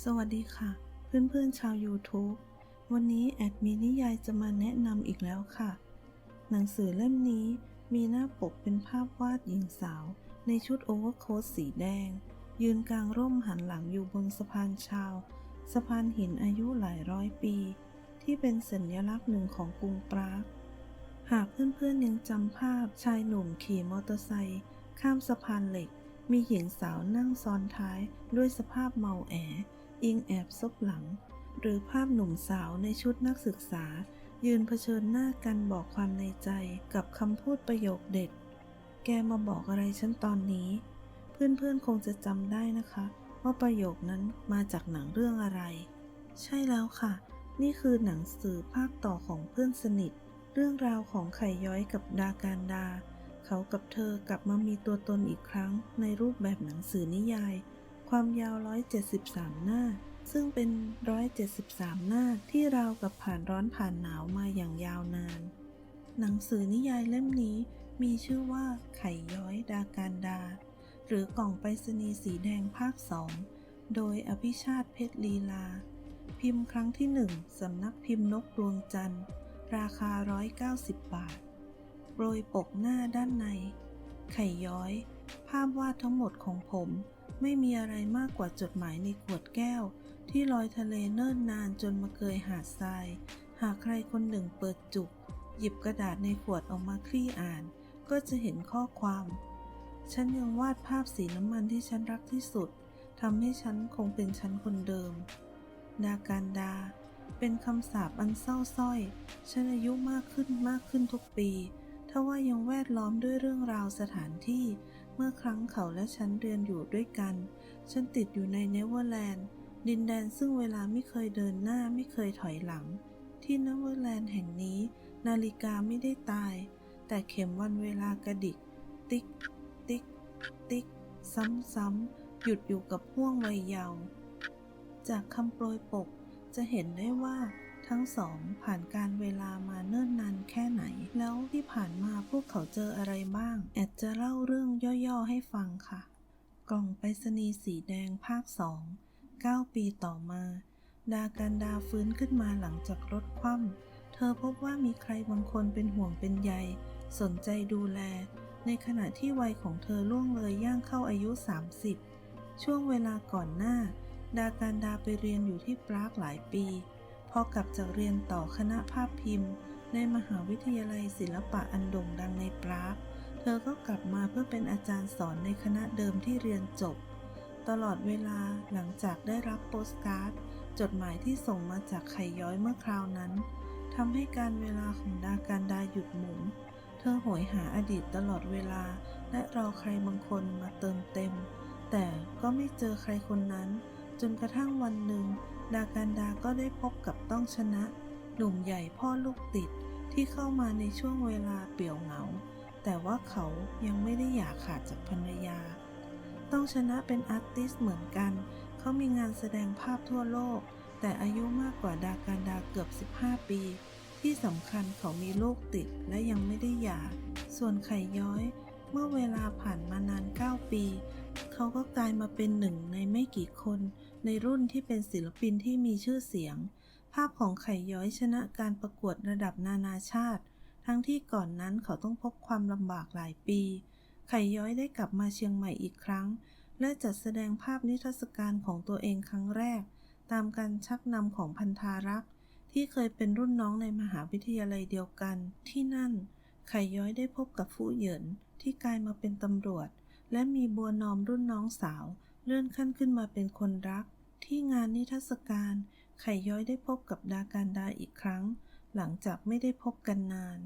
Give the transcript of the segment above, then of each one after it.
สวัสดีค่ะ เพื่อนๆชาว YouTube วันนี้แอดมินนิยายจะมาแนะนำอีกแล้วค่ะ หนังสือเล่มนี้มีหน้าปกเป็นภาพวาดหญิงสาว ในชุดโอเวอร์โค้ทสีแดง ยืนกลางร่มหันหลังอยู่บนสะพานชาว สะพานหินอายุหลายร้อยปี ที่เป็นสัญลักษณ์หนึ่งของกรุงปรากหากเพื่อนๆยังจำภาพชายหนุ่มขี่มอเตอร์ไซค์ข้ามสะพานเหล็ก มีหญิงสาวนั่งซ้อนท้ายด้วยสภาพเมาแอ อิงแอบซบหลัง หรือภาพหนุ่มสาวในชุดนักศึกษา ยืนเผชิญหน้ากันบอกความในใจกับคำพูดประโยคเด็ด แกมาบอกอะไรฉันตอนนี้ เพื่อนๆคงจะจำได้นะคะ ว่าประโยคนั้นมาจากหนังเรื่องอะไร ใช่แล้วค่ะ นี่คือหนังสือภาคต่อของเพื่อนสนิท เรื่องราวของไข่ย้อยกับดาการดา เขากับเธอกลับมามีตัวตนอีกครั้งในรูปแบบหนังสือนิยาย ความยาว 173 หน้า ซึ่งเป็น 173 หน้าที่ราวกับผ่านร้อนผ่านหนาวมาอย่างยาวนาน หนังสือนิยายเล่มนี้มีชื่อว่าไข่ย้อยดาการดา หรือกล่องไปรษณีย์สีแดงภาคสองโดยอภิชาติเพชรลีลา พิมพ์ครั้งที่หนึ่งสำนักพิมพ์นกดวงจันทร์ ราคา 190 บาทโปรยปกหน้าด้านใน ไข่ย้อย ภาพวาดทั้งหมดของผม ไม่มีอะไรมากกว่าจดหมายในขวดแก้ว ที่ลอยทะเลเนิ่นนานจนมาเกยหาดทราย หากใครคนหนึ่งเปิดจุก หยิบกระดาษในขวดออกมาคลี่อ่าน ก็จะเห็นข้อความ ฉันยังวาดภาพสีน้ำมันที่ฉันรักที่สุดทำให้ฉันคงเป็นฉันคนเดิม ดาการดา เป็นคำสาปอันเศร้าสร้อย ฉันอายุมากขึ้นมากขึ้นทุกปี ทว่ายังแวดล้อมด้วยเรื่องราวสถานที่ เมื่อครั้งเขาและฉันเรียนอยู่ด้วยกัน ฉันติดอยู่ในเนเวอร์แลนด์ดินแดนซึ่งเวลาไม่เคยเดินหน้าไม่เคยถอยหลัง ที่เนเวอร์แลนด์แห่งนี้ นาฬิกาไม่ได้ตาย แต่เข็มวันเวลากระดิก ติ๊ก ติ๊ก ติ๊ก ซ้ำๆหยุดอยู่กับห่วงวัยเยาว์จากคำโปรยปกจะเห็นได้ว่า ทั้งสองผ่านการเวลามาเนิ่นนานแค่ไหน แล้วที่ผ่านมาพวกเขาเจออะไรบ้าง แอดจะเล่าเรื่องย่อๆให้ฟังค่ะ กล่องไปรษณีย์สีแดงภาคสองเก้าปีต่อมา ดาการดาฟื้นขึ้นมาหลังจากรถคว่ำเธอพบว่ามีใครบางคนเป็นห่วงเป็นใย สนใจดูแล ในขณะที่วัยของเธอล่วงเลยย่างเข้าอายุ 30 ช่วงเวลาก่อนหน้า ดาการดาไปเรียนอยู่ที่ปรากหลายปี พอกลับจากเรียนต่อคณะภาพพิมพ์ ในมหาวิทยาลัยศิลปะอันโด่งดังในปรากเธอก็กลับมาเพื่อเป็นอาจารย์สอนในคณะเดิมที่เรียนจบ ตลอดเวลาหลังจากได้รับโปสการ์ด จดหมายที่ส่งมาจากไข่ย้อยเมื่อคราวนั้นทำให้การเวลาของดาการดาหยุดหมุน เธอโหยหาอดีตตลอดเวลา และรอใครบางคนมาเติมเต็ม แต่ก็ไม่เจอใครคนนั้น จนกระทั่งวันหนึ่ง ดาการดาก็ได้พบกับต้องชนะ หนุ่มใหญ่พ่อลูกติดที่เข้ามาในช่วงเวลาเปี่ยวเหงา แต่ว่าเขายังไม่ได้อยากขาดจากภรรยา ต้องชนะเป็นอาร์ติสเหมือนกัน เขามีงานแสดงภาพทั่วโลก แต่อายุมากกว่าดาการดาเกือบ 15 ปี ที่สำคัญเขามีลูกติดและยังไม่ได้หย่า ส่วนไข่ย้อย เมื่อเวลาผ่านมานาน 9 ปี เขาก็กลายมาเป็นหนึ่งในไม่กี่คน ในรุ่นที่เป็นศิลปินที่มีชื่อเสียง ภาพของไข่ย้อยชนะการประกวดระดับนานาชาติ ทั้งที่ก่อนนั้นเขาต้องพบความลำบากหลายปี ไข่ย้อยได้กลับมาเชียงใหม่อีกครั้ง และจัดแสดงภาพนิทรรศการของตัวเองครั้งแรก ตามการชักนำของพันธารักษ์ที่เคยเป็นรุ่นน้องในมหาวิทยาลัยเดียวกัน ที่นั่น ไข่ย้อยได้พบกับฟู่เหยินที่กลายมาเป็นตำรวจ และมีบัวนอมรุ่นน้องสาว เลื่อนขั้นขึ้นมาเป็นคนรัก ที่งานนิทรรศการ ไข่ย้อยได้พบกับดาการดาอีกครั้ง หลังจากไม่ได้พบกันนาน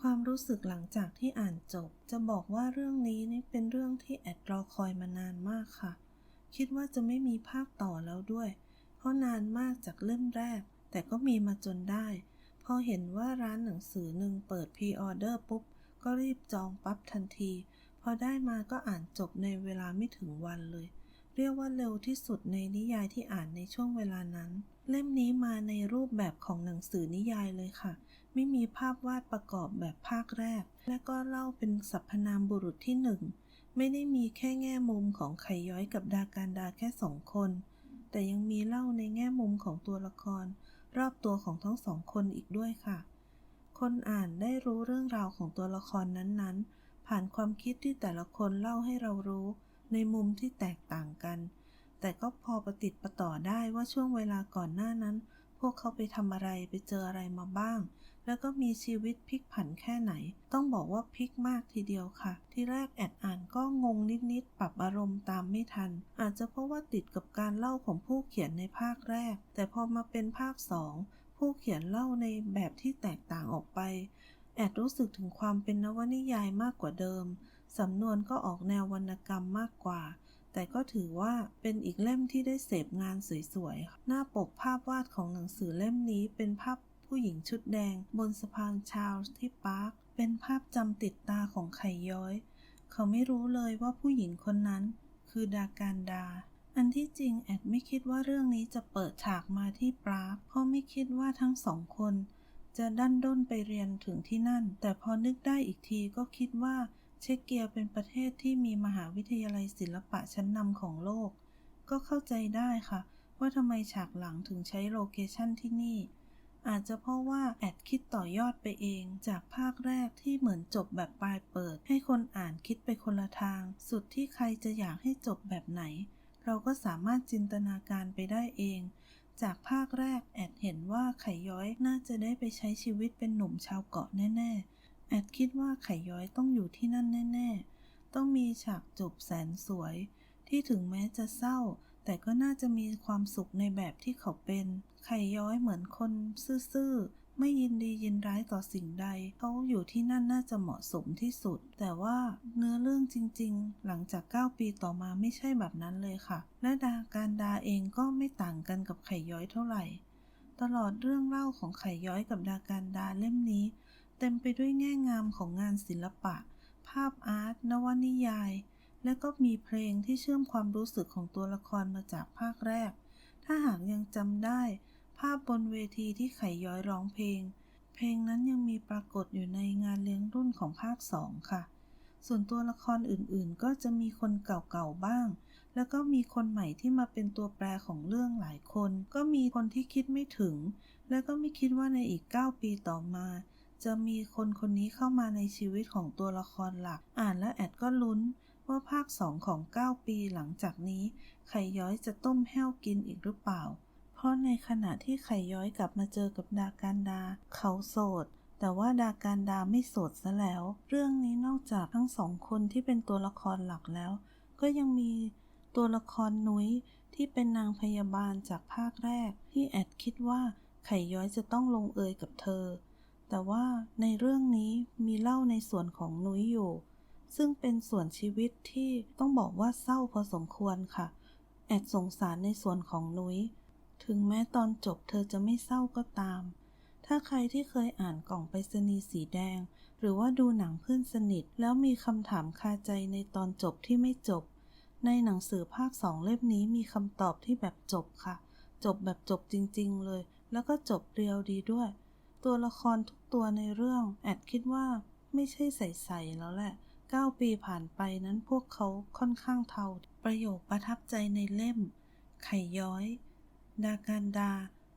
ความรู้สึกหลังจากที่อ่านจบ จะบอกว่าเรื่องนี้นี่เป็นเรื่องที่แอดรอคอยมานานมากค่ะ คิดว่าจะไม่มีภาคต่อแล้วด้วย เพราะนานมากจากเล่มแรก แต่ก็มีมาจนได้ พอเห็นว่าร้านหนังสือหนึ่งเปิดพรีออเดอร์ปุ๊บ ก็รีบจองปั๊บทันที พอได้มาก็อ่านจบในเวลาไม่ถึงวันเลย เรียกว่าเร็วที่สุดในนิยายที่อ่านในช่วงเวลานั้น เล่มนี้มาในรูปแบบของหนังสือนิยายเลยค่ะ ไม่มีภาพวาดประกอบแบบภาคแรก และก็เล่าเป็นสรรพนามบุรุษที่หนึ่งไม่ได้มีแค่แง่มุมของไข่ย้อยกับดาการดาแค่สองคนแต่แต่ยังมีเล่าในแง่มุมของตัวละคร รอบตัวของทั้งสองคนอีกด้วยค่ะ คนอ่านได้รู้เรื่องราวของตัวละครนั้นๆ ผ่านความคิดที่แต่ละคนเล่าให้เรารู้ ในมุมที่แตกต่างกัน แต่ก็พอประติดประต่อได้ว่าช่วงเวลาก่อนหน้านั้น พวกเขาไปทำอะไรไปเจออะไรมาบ้าง แล้วก็มีชีวิตพลิกผันแค่ไหน ต้องบอกว่าพลิกมากทีเดียวค่ะ ที่แรกแอดอ่านก็งงนิดๆปรับอารมณ์ตามไม่ทัน อาจจะเพราะว่าติดกับการเล่าของผู้เขียนในภาคแรก แต่พอมาเป็นภาคสองผู้เขียนเล่าในแบบที่แตกต่างออกไป แอดรู้สึกถึงความเป็นนวนิยายมากกว่าเดิม สำนวนก็ออกแนววรรณกรรมมากกว่า แต่ก็ถือว่าเป็นอีกเล่มที่ได้เสพงานสวยๆ หน้าปกภาพวาดของหนังสือเล่มนี้เป็นภาพผู้หญิงชุดแดง บนสะพานชาวที่ปาร์ค เป็นภาพจำติดตาของไข่ย้อย เขาไม่รู้เลยว่าผู้หญิงคนนั้น คือดาการดา อันที่จริงแอดไม่คิดว่าเรื่องนี้จะเปิดฉากมาที่ปรากเพราะไม่คิดว่าทั้งสองคนจะดันด้นไปเรียนถึงที่นั่น แต่พอนึกได้อีกทีก็คิดว่า เช็กเกียเป็นประเทศที่มีมหาวิทยาลัยศิลปะชั้นนำของโลก ก็เข้าใจได้ค่ะ ว่าทำไมฉากหลังถึงใช้โลเคชั่นที่นี่ อาจจะเพราะว่าแอดคิดต่อยอดไปเอง จากภาคแรกที่เหมือนจบแบบปลายเปิด ให้คนอ่านคิดไปคนละทาง สุดที่ใครจะอยากให้จบแบบไหน เราก็สามารถจินตนาการไปได้เองจากภาคแรกแอดเห็นว่าไข่ย้อยน่าจะได้ไปใช้ชีวิตเป็นหนุ่มชาวเกาะแน่ ๆ แอดคิดว่าไข่ย้อยต้องอยู่ที่นั่นแน่ ๆ ต้องมีฉากจบแสนสวย ที่ถึงแม้จะเศร้า แต่ก็น่าจะมีความสุขในแบบที่เขาเป็น ไข่ย้อยเหมือนคนซื่อๆ ไม่ยินดียินร้ายต่อสิ่งใด เขาอยู่ที่นั่นน่าจะเหมาะสมที่สุด แต่ว่าเนื้อเรื่องจริงๆ หลังจาก 9 ปีต่อมาไม่ใช่แบบนั้นเลยค่ะ และดาการดาเองก็ไม่ต่างกันกับไข่ย้อยเท่าไหร่ ตลอดเรื่องเล่าของไข่ย้อยกับดาการดาเล่มนี้ เต็มไปด้วยแง่งามของงานศิลปะ ภาพอาร์ต นวนิยาย และก็มีเพลงที่เชื่อมความรู้สึกของตัวละครมาจากภาคแรก ถ้าหากยังจำได้ ภาพบนเวทีที่ไข่ย้อยร้องเพลง เพลงนั้นยังมีปรากฏอยู่ในงานเลี้ยงรุ่นของภาคสองค่ะ ส่วนตัวละครอื่นๆ ก็จะมีคนเก่าๆบ้าง แล้วก็มีคนใหม่ที่มาเป็นตัวแปรของเรื่องหลายคน ก็มีคนที่คิดไม่ถึง และก็ไม่คิดว่าในอีก 9 ปีต่อมา จะมีคนคนนี้เข้ามาในชีวิตของตัวละครหลัก อ่านแล้วแอดก็ลุ้นว่าภาค2ของ 9 ปีหลังจากนี้ ไข่ย้อยจะต้มแห้วกินอีกหรือเปล่า เพราะในขณะที่ไข่ย้อยกลับมาเจอกับดาการดา เขาโสด แต่ว่าดาการดาไม่โสดซะแล้ว เรื่องนี้นอกจากทั้งสองคนที่เป็นตัวละครหลักแล้ว ก็ยังมีตัวละครนุ้ยที่เป็นนางพยาบาลจากภาคแรก ที่แอดคิดว่าไข่ย้อยจะต้องลงเอยกับเธอ แต่ว่าในเรื่องนี้มีเล่าในส่วนของนุ้ยอยู่ ซึ่งเป็นส่วนชีวิตที่ต้องบอกว่าเศร้าพอสมควรค่ะ แอดสงสารในส่วนของนุ้ย ถึงแม้ตอนจบเธอจะไม่เศร้าก็ตาม ถ้าใครที่เคยอ่านกล่องไปรษณีย์สีแดง หรือว่าดูหนังเพื่อนสนิท แล้วมีคำถามคาใจในตอนจบที่ไม่จบ ในหนังสือภาคสองเล่มนี้มีคำตอบที่แบบจบค่ะ จบแบบจบจริง ๆ เลย แล้วก็จบเรียวดีด้วย ตัวละครทุกตัวในเรื่อง แอดคิดว่าไม่ใช่ใสๆแล้วแหละ 9 ปีผ่านไปนั้นพวกเขาค่อนข้างเทา ประโยคประทับใจในเล่ม ไข่ย้อย ดาการดา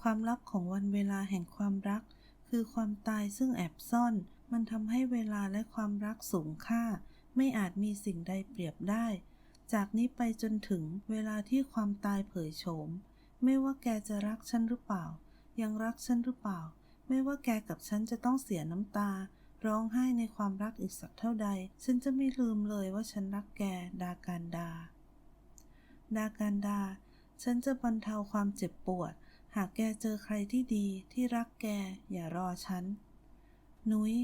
ความลับของวันเวลาแห่งความรัก คือความตายซึ่งแอบซ่อน มันทำให้เวลาและความรักสูงค่า ไม่อาจมีสิ่งใดเปรียบได้ จากนี้ไปจนถึงเวลาที่ความตายเผยโฉม ไม่ว่าแกจะรักฉันหรือเปล่า ยังรักฉันหรือเปล่า ไม่ว่าแกกับฉันจะต้องเสียน้ำตา ร้องไห้ในความรักอีกสักเท่าใด ฉันจะไม่ลืมเลยว่าฉันรักแก ดาการดา ดาการดา ฉันจะบรรเทาความเจ็บปวด หากแกเจอใครที่ดีที่รักแก อย่ารอฉัน นุ้ย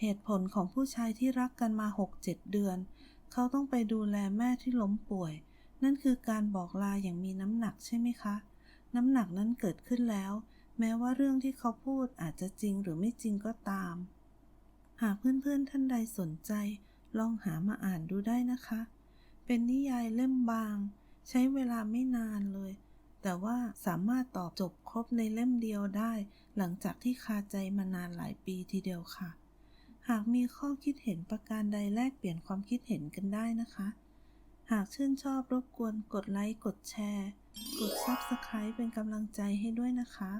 เหตุผลของผู้ชายที่รักกันมาหกเจ็ดเดือน เขาต้องไปดูแลแม่ที่ล้มป่วย นั่นคือการบอกลาอย่างมีน้ำหนักใช่ไหมคะ น้ำหนักนั้นเกิดขึ้นแล้ว แม้ว่าเรื่องที่เขาพูดอาจจะจริงหรือไม่จริงก็ตาม หากเพื่อนๆท่านใดสนใจ ลองหามาอ่านดูได้นะคะ เป็นนิยายเล่มบาง ใช้เวลาไม่นานเลย แต่ว่าสามารถตอบจบครบในเล่มเดียวได้ หลังจากที่คาใจมานานหลายปีทีเดียวค่ะ หากมีข้อคิดเห็นประการใดแลกเปลี่ยนความคิดเห็นกันได้นะคะ หากชื่นชอบรบกวนกดไลค์กดแชร์ กด Subscribe เป็นกำลังใจให้ด้วยนะคะ